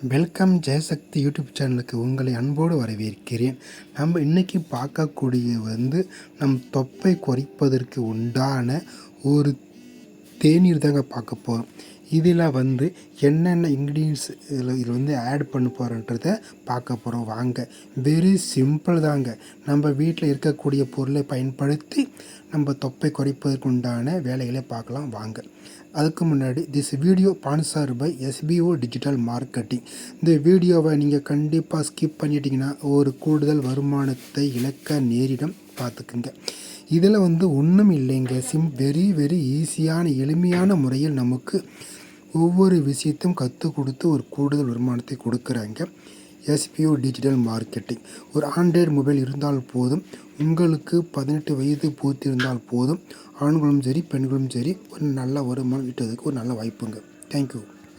Welcome Jayasakthi YouTube சேனலுக்கு உங்களை அன்போடு வரவேற்கிறேன். நம்ம இன்றைக்கி பார்க்கக்கூடிய வந்து நம் தொப்பை குறைப்பதற்கு உண்டான ஒரு தேநீர் தாங்க பார்க்க போகிறோம் இதில் வந்து என்னென்ன இன்க்ரீடியன்ஸ் இதில் இதில் வந்து ஆட் பண்ண போகிறோன்றத பார்க்க போகிறோம் வாங்க. வெரி சிம்பிள் தாங்க. நம்ம வீட்டில் இருக்கக்கூடிய பொருளை பயன்படுத்தி நம்ம தொப்பை குறைப்பதற்கு உண்டான வேலைகளை பார்க்கலாம். வாங்க. அதுக்கு முன்னாடி this video sponsor by SPO digital marketing இந்த வீடியோவை நீங்கள் கண்டிப்பாக ஸ்கிப் பண்ணிட்டீங்கன்னா ஒரு கூடுதல் வருமானத்தை இழக்க நேரிடம். பார்த்துக்குங்க. இதில் வந்து ஒன்றும் இல்லைங்க. சிம் வெரி வெரி ஈஸியான எளிமையான முறையில் நமக்கு ஒவ்வொரு விஷயத்தையும் கற்றுக் கொடுத்து ஒரு கூடுதல் வருமானத்தை கொடுக்குறாங்க. எஸ்பிஓ டிஜிட்டல் மார்க்கெட்டிங் ஒரு ஆண்ட்ராய்டு மொபைல் இருந்தால் போதும். உங்களுக்கு பதினெட்டு வயது பூர்த்தியிருந்தால் போதும். ஆண்களும் சரி பெண்களும் சரி ஒரு நல்ல வருமானம் ஈட்டுவதற்கு ஒரு நல்ல வாய்ப்புங்க. தேங்க்யூ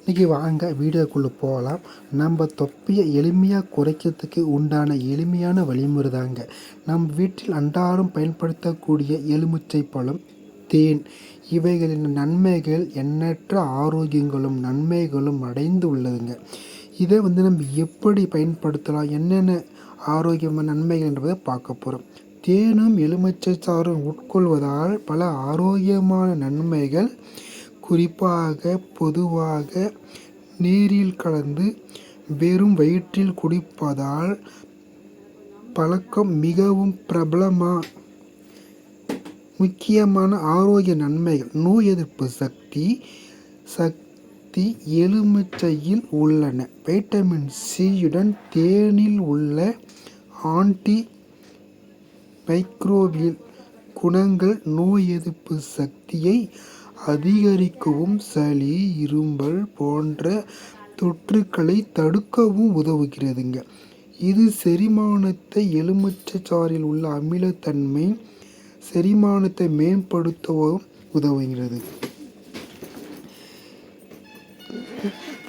இன்றைக்கி வாங்க வீடியோக்குள்ளே போகலாம். நம்ம தொப்பியை எளிமையாக குறைக்கிறதுக்கு உண்டான எளிமையான வழிமுறை தாங்க நம் வீட்டில் அன்றாடம் பயன்படுத்தக்கூடிய எலுமிச்சை பழம் தேன் இவைகளின் நன்மைகள் எண்ணற்ற ஆரோக்கியங்களும் நன்மைகளும் அடைந்து உள்ளதுங்க. இதை வந்து நம்ம எப்படி பயன்படுத்தலாம்? என்னென்ன ஆரோக்கியமான நன்மைகள் என்பதை பார்க்க போகிறோம் தேனும் எலுமிச்சை சாறும் உட்கொள்வதால் பல ஆரோக்கியமான நன்மைகள் குறிப்பாக பொதுவாக நீரில் கலந்து வெறும் வயிற்றில் குடிப்பதால் பழக்கம் மிகவும் பிரபலமாக முக்கியமான ஆரோக்கிய நன்மைகள். நோய் எதிர்ப்பு சக்தி சக்தி எலுமிச்சையில் உள்ளன. வைட்டமின் சியுடன் தேனில் உள்ள ஆன்டி மைக்ரோவியல் குணங்கள் நோய் எதிர்ப்பு சக்தியை அதிகரிக்கவும் சளி இருமல் போன்ற தொற்றுக்களை தடுக்கவும் உதவுகிறதுங்க. இது செரிமானத்தை எலுமிச்சை சாறில் உள்ள அமிலத்தன்மை செரிமானத்தை மேம்படுத்தவும் உதவுகிறது.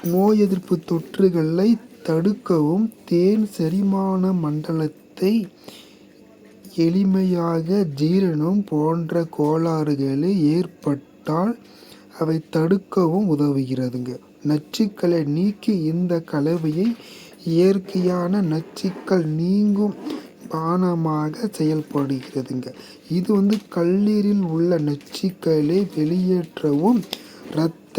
நோய் எதிர்ப்பு தொற்றுகளை தடுக்கவும் தேன் செரிமான மண்டலத்தை எளிமையாக ஜீரணம் போன்ற கோளாறுகளை ஏற்பட்டால் அவை தடுக்கவும் உதவுகிறதுங்க. நச்சுக்களை நீக்கி இந்த கலவையை இயற்கையான நச்சுக்கள் நீங்கும் பானமாக செயல்படுகிறதுங்க. இது வந்து கல்லீரில் உள்ள நச்சுக்களை வெளியேற்றவும் இரத்த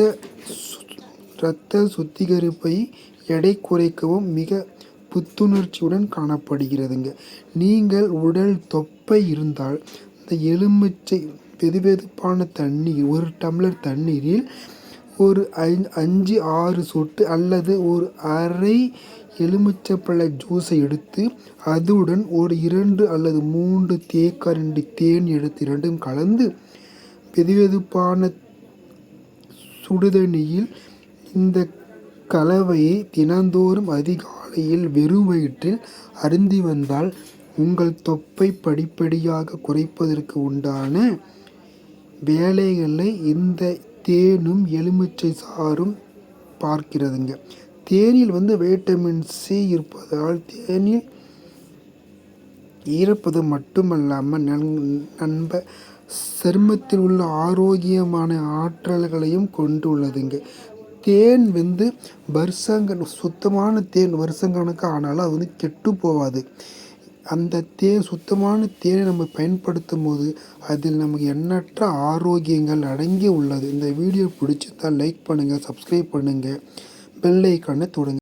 இரத்த சுத்திகரிப்பை எடை குறைக்கவும் மிக புத்துணர்ச்சியுடன் காணப்படுகிறதுங்க. நீங்கள் உடல் தொப்பை இருந்தால் இந்த எலுமிச்சை வெதுவெதுப்பான தண்ணீர் ஒரு டம்ளர் தண்ணீரில் ஒரு அஞ்சு ஆறு சொட்டு அல்லது ஒரு அரை எலுமிச்சப்பழ ஜூஸை எடுத்து அதுடன் ஒரு இரண்டு அல்லது மூன்று தேக்கரண்டி தேன் எடுத்து இரண்டும் கலந்து வெதுவெதுப்பான சுடுதண்ணியில் இந்த கலவையை தினந்தோறும் அதிகாலையில் வெறும் வயிற்றில் அருந்தி வந்தால் உங்கள் தொப்பை படிப்படியாக குறைப்பதற்கு உண்டான வேலைகளை இந்த தேனும் எலுமிச்சை சாறும் பார்க்கிறதுங்க. தேனில் வந்து வைட்டமின் சி இருப்பதால் தேனில் ஈரப்பது மட்டுமல்லாமல் நன் நண்ப சருமத்தில் உள்ள ஆரோக்கியமான ஆற்றல்களையும் கொண்டுள்ளதுங்க. தேன் வந்து வருஷங்க சுத்தமான தேன் வருஷங்கணக்கு ஆனாலும் அது வந்து கெட்டு போகாது. அந்த தே சுத்தமான தேனை நம்ம பயன்படுத்தும் போது அதில் நமக்கு எண்ணற்ற ஆரோக்கியங்கள் அடங்கி உள்ளது. இந்த வீடியோ பிடிச்சிருந்தால் லைக் பண்ணுங்கள் சப்ஸ்கிரைப் பண்ணுங்கள் பெல் ஐக்கானை தொடுங்க.